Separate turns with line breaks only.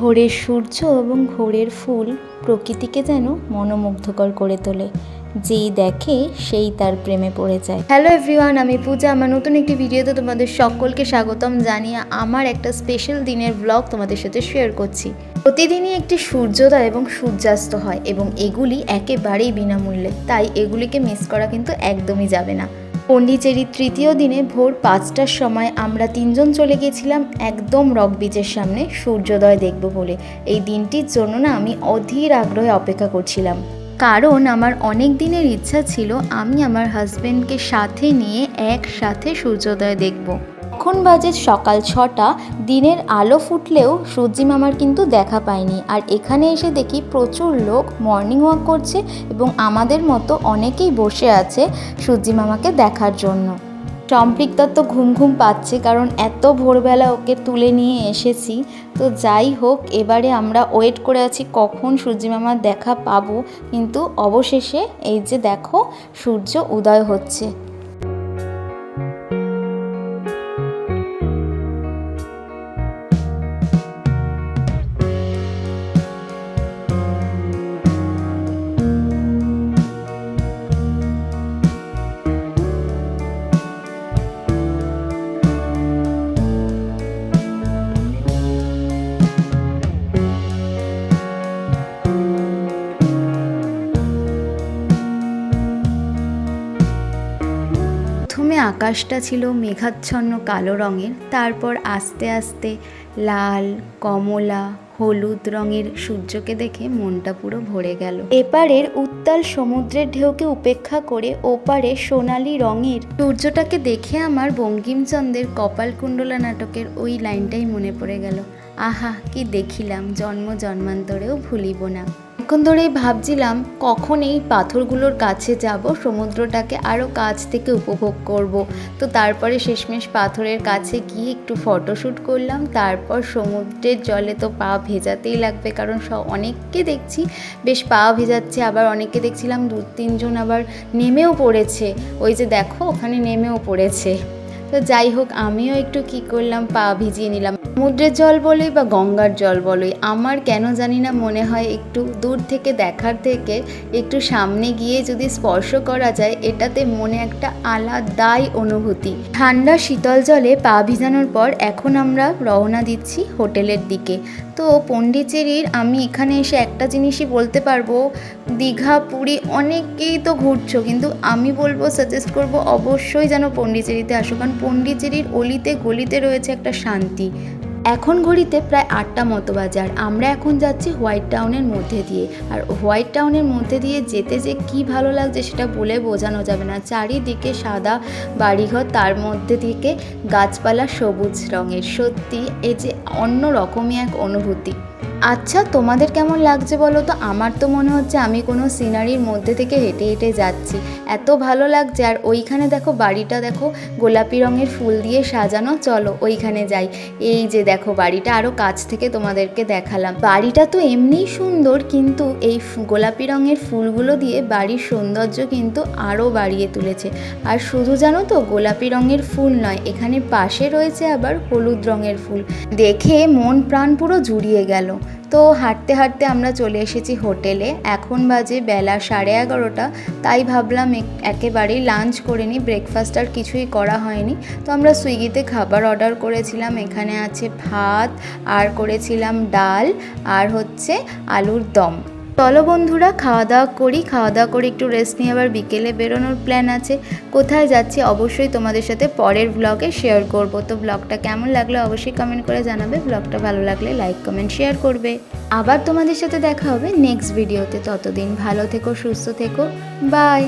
ভোরের সূর্য এবং ভোরের ফুল প্রকৃতিকে যেন মনোমুগ্ধকর করে তোলে। যেই দেখে সেই তার প্রেমে পড়ে যায়। হ্যালো এভরিওয়ান আমি পূজা। আমার নতুন একটি ভিডিওতে তোমাদের সকলকে স্বাগতম জানিয়ে আমার একটা স্পেশাল দিনের ব্লগ তোমাদের সাথে শেয়ার করছি। প্রতিদিনই একটি সূর্যোদয় এবং সূর্যাস্ত হয় এবং এগুলি একেবারেই বিনামূল্যে। তাই এগুলিকে মিস করা কিন্তু একদমই যাবে না। পন্ডিচেরির তৃতীয় দিনে ভোর পাঁচটার সময় আমরা তিনজন চলে গেছিলাম একদম রক বিচের সামনে, সূর্যোদয় দেখব বলে। এই দিনটির জন্য না আমি অধীর আগ্রহে অপেক্ষা করছিলাম। কারণ আমার অনেক দিনের ইচ্ছা ছিল আমি আমার হাজব্যান্ডকে সাথে নিয়ে একসাথে সূর্যোদয় দেখব। এখন বাজে সকাল ছটা, দিনের আলো ফুটলেও সূর্যি মামার কিন্তু দেখা পায়নি। আর এখানে এসে দেখি প্রচুর লোক মর্নিং ওয়াক করছে এবং আমাদের মতো অনেকেই বসে আছে সূর্যি মামাকে দেখার জন্য। সম্পৃক্তার তো ঘুম ঘুম পাচ্ছে কারণ এত ভোরবেলা ওকে তুলে নিয়ে এসেছি। তো যাই হোক, এবারে আমরা ওয়েট করে আছি কখন সূর্যি মামার দেখা পাবো। কিন্তু অবশেষে এই যে দেখো, সূর্য উদয় হচ্ছে। আকাশটা ছিল মেঘাচ্ছন্ন কালো রঙের। তারপর আস্তে আস্তে লাল, কমলা, হলুদ রঙের সূর্যকে দেখে মনটা পুরো ভরে গেল। এপারের উত্তাল সমুদ্রের ঢেউকে উপেক্ষা করে ওপারে সোনালি রঙের সূর্যটাকে দেখে আমার বঙ্কিমচন্দ্রের কপালকুণ্ডলা নাটকের ওই লাইনটাই মনে পড়ে গেল। আহা, কি দেখিলাম, জন্ম জন্মান্তরেও ভুলিব না। এখন ধরেই ভাবছিলাম কখন এই পাথরগুলোর কাছে যাব, সমুদ্রটাকে আরও কাছ থেকে উপভোগ করব। তো তারপরে শেষমেশ পাথরের কাছে গিয়ে একটু ফটোশ্যুট করলাম, তারপর সমুদ্রের জলে তো পা ভেজাতেই লাগবে, কারণ সব অনেককে দেখছি, বেশ পা ভেজাচ্ছে, আবার অনেককে দেখছিলাম দু, তিনজন আবার নেমেও পড়েছে। ওই যে দেখো, ওখানে নেমেও পড়েছে। তো যাই হোক, আমিও একটু কি করলাম, পা ভিজিয়ে নিলাম। সমুদ্রের জল বলোই বা গঙ্গার জল বলোই, আমার কেন জানি না মনে হয় একটু দূর থেকে, দেখার থেকে, একটু সামনে গিয়ে যদি স্পর্শ করা যায়, এটাতে মনে একটা আলাদাই অনুভূতি। ঠান্ডা শীতল জলে পা ভিজানোর পর এখন আমরা রওনা দিচ্ছি হোটেলের দিকে। তো পন্ডিচেরির আমি এখানে এসে একটা জিনিসই বলতে পারব, দীঘা, পুরী অনেকেই তো ঘুরছো, কিন্তু আমি বলব সাজেস্ট করব অবশ্যই যেন পন্ডিচেরিতে আসো, কারণ পন্ডিচেরির অলিতে গলিতে রয়েছে একটা শান্তি। এখন ঘড়িতে প্রায় আটটা মতো বাজার আমরা এখন যাচ্ছি হোয়াইট টাউনের মধ্যে দিয়ে। আর হোয়াইট টাউনের মধ্যে দিয়ে যেতে যে কি ভালো লাগছে সেটা বলে বোঝানো যাবে না। চারিদিকে সাদা বাড়িঘর, তার মধ্যে থেকে গাছপালা সবুজ রঙের। সত্যি, এই যে অন্য রকমই এক অনুভূতি। আচ্ছা তোমাদের কেমন লাগছে বলো তো? আমার তো মনে হচ্ছে আমি কোনো সিনারির মধ্যে থেকে হেঁটে হেঁটে যাচ্ছি। এত ভালো লাগছে। আর ওইখানে দেখো, বাড়িটা দেখো, গোলাপি রঙের ফুল দিয়ে সাজানো। চলো, ওইখানে যাই। এই যে দেখো, বাড়িটা আরও কাছ থেকে তোমাদেরকে দেখালাম। বাড়িটা তো এমনিই সুন্দর, কিন্তু এই গোলাপি রঙের ফুলগুলো দিয়ে বাড়ির সৌন্দর্য কিন্তু আরও বাড়িয়ে তুলেছে। আর শুধু জানো তো, গোলাপি রঙের ফুল নয়, এখানে পাশে রয়েছে আবার হলুদ রঙের ফুল। দেখে মন প্রাণ পুরো জুড়িয়ে গেল। তো হাঁটতে হাঁটতে আমরা চলে এসেছি হোটেলে। এখন বাজে বেলা সাড়ে এগারোটা। তাই ভাবলাম এক- একেবারেই লাঞ্চ করে নিই ব্রেকফাস্ট আর কিছুই করা হয়নি। তো আমরা সুইগিতে খাবার অর্ডার করেছিলাম। এখানে আছে ভাত, আর করেছিলাম ডাল, আর হচ্ছে আলুর দম। চলো বন্ধুরা, খাওয়া দাওয়া করি, খাওয়া দাওয়া করে একটু রেস্ট নিয়ে আবার বিকেলে বেরোনোর প্ল্যান আছে। কোথায় যাচ্ছি অবশ্যই তোমাদের সাথে পরের ব্লগে শেয়ার করব। তো ব্লগটা কেমন লাগল অবশ্যই কমেন্ট করে জানাবে। ব্লগটা ভালো লাগলে লাইক কমেন্ট শেয়ার করবে। আবার তোমাদের সাথে দেখা হবে নেক্সট ভিডিওতে ততদিন ভালো থেকো, সুস্থ থেকো। বাই